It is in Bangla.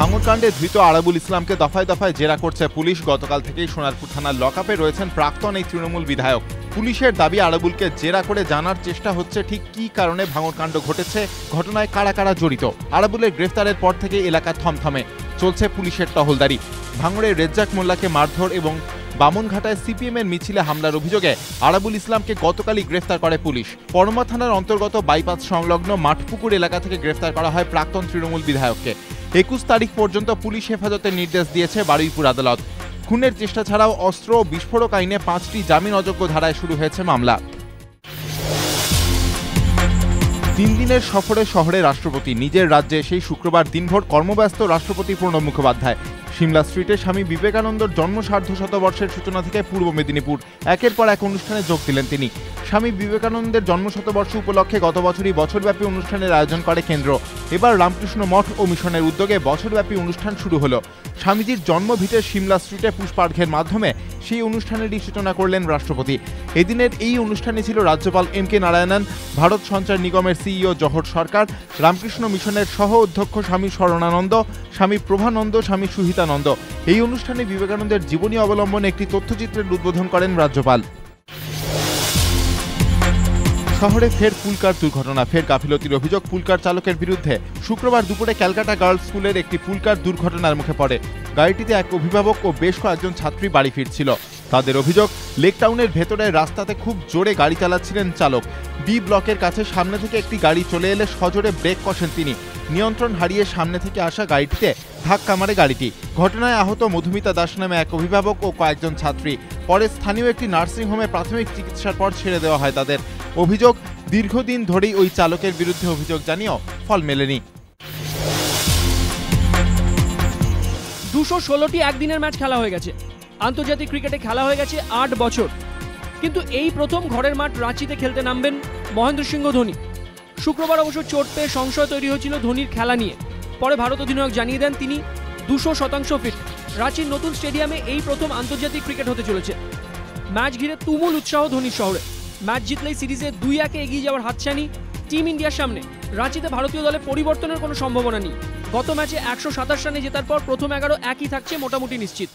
ভাঙরকাণ্ডে ধৃত আরাবুল ইসলামকে দফায় দফায় জেরা করছে পুলিশ। গতকাল থেকেই সোনারপুর থানার লকআপে রয়েছেন প্রাক্তন এই তৃণমূল বিধায়ক। পুলিশের দাবি, আরাবুলকে জেরা করে জানার চেষ্টা হচ্ছে ঠিক কি কারণে ভাঙরকাণ্ড ঘটেছে, ঘটনায় কারা কারা জড়িত? আরাবুলের গ্রেফতারের পর থেকে এলাকা থমথমে, চলছে পুলিশের টহলদারি। ভাঙড়ে রেজ্জাক মোল্লাকে মারধর এবং বামনঘাটায় সিপিএমের মিছিলে হামলার অভিযোগে আরাবুল ইসলামকে গতকালই গ্রেফতার করে পুলিশ। পরমা থানার অন্তর্গত বাইপাস সংলগ্ন মাঠপুকুর এলাকা থেকে গ্রেফতার করা হয় প্রাক্তন তৃণমূল বিধায়ককে। একুশ তারিখ পর্যন্ত পুলিশ হেফাজতের নির্দেশ দিয়েছে বারুইপুর আদালত। খুনের চেষ্টা ছাড়াও অস্ত্র ও বিস্ফোরক আইনে পাঁচটি জামিন অযোগ্য ধারায় শুরু হয়েছে মামলা। তিন দিনের সফরে শহরে রাষ্ট্রপতি, নিজের রাজ্যে সেই শুক্রবার দিনভর কর্মব্যস্ত রাষ্ট্রপতি প্রণব মুখোপাধ্যায়। সিমলা স্ট্রিটে স্বামী বিবেকানন্দর জন্ম সার্ধ শতবর্ষের সূচনা থেকে পূর্ব মেদিনীপুর। একের পর এক অনুষ্ঠানে যোগ দিলেন তিনি। স্বামী বিবেকানন্দের জন্ম শতবর্ষ উপলক্ষে গত বছরই বছরব্যাপী অনুষ্ঠানের আয়োজন করে কেন্দ্র। এবার রামকৃষ্ণ মঠ ও মিশনের উদ্যোগে বছরব্যাপী অনুষ্ঠান শুরু হলো। স্বামীজির জন্মভিটের সিমলা স্ট্রিটে পুষ্পার্ঘের মাধ্যমে সেই অনুষ্ঠানেরই সূচনা করলেন রাষ্ট্রপতি। এদিনের এই অনুষ্ঠানে ছিল রাজ্যপাল এম কে নারায়ণন, ভারত সঞ্চার নিগমের সিইও জহর সরকার, রামকৃষ্ণ মিশনের সহ অধ্যক্ষ স্বামী শরণানন্দ, স্বামী প্রভানন্দ, স্বামী সুহিতানন্দ এই অনুষ্ঠানে বিবেকানন্দের জীবনী অবলম্বনে একটি তথ্যচিত্রের উদ্বোধন করেন রাজ্যপাল। শহরে ফের পুলকার দুর্ঘটনা। ফের গাফিলতির অভিযোগ পুলকার চালকের বিরুদ্ধে। শুক্রবার দুপুরে ক্যালকাটা গার্লস স্কুলের একটি পুলকার দুর্ঘটনার মুখে পড়ে। গাড়িটিতে এক অভিভাবক ও বেশ কয়েকজন ছাত্রী বাড়ি ফিরছিল। তাদের অভিযোগ, লেক টাউনের ভেতরে রাস্তাতে খুব জোরে গাড়ি চালাচ্ছিলেন চালক। বি ব্লকের কাছে সামনে থেকে একটি গাড়ি চলে এলে সজোরে ব্রেক কষেন তিনি। নিয়ন্ত্রণ হারিয়ে সামনে থেকে আসা গাড়িটিতে ধাক্কা মারে গাড়িটি। ঘটনায় আহত মধুমিতা দাস নামে এক অভিভাবক ও কয়েকজন ছাত্রী। পরে স্থানীয় একটি নার্সিংহোমে প্রাথমিক চিকিৎসার পর ছেড়ে দেওয়া হয় তাদের। অভিযোগ, দীর্ঘদিন ধরেই ওই চালকের বিরুদ্ধে অভিযোগ জানিয়েও ফল মেলেনি। দুশো ষোলোটি একদিনের ম্যাচ খেলা হয়ে গেছে। আন্তর্জাতিক ক্রিকেটে খেলা হয়ে গেছে আট বছর। কিন্তু এই প্রথম ঘরের মাঠ রাঁচিতে খেলতে নামবেন মহেন্দ্র সিংহ ধোনি। শুক্রবার অবশ্য চোট পেয়ে সংশয় তৈরি হয়েছিল ধোনির খেলা নিয়ে। পরে ভারত অধিনায়ক জানিয়ে দেন, তিনি দুশো শতাংশ ফিট। রাঁচির নতুন স্টেডিয়ামে এই প্রথম আন্তর্জাতিক ক্রিকেট হতে চলেছে। ম্যাচ ঘিরে তুমুল উৎসাহ ধোনির শহরে। ম্যাচ জিতলেই সিরিজে দুই একে এগিয়ে যাওয়ার হাতছানি টিম ইন্ডিয়ার সামনে। রাঁচিতে ভারতীয় দলে পরিবর্তনের কোনো সম্ভাবনা নেই। গত ম্যাচে একশো সাতাশ রানে জেতার পর প্রথম এগারো একই থাকছে মোটামুটি নিশ্চিত।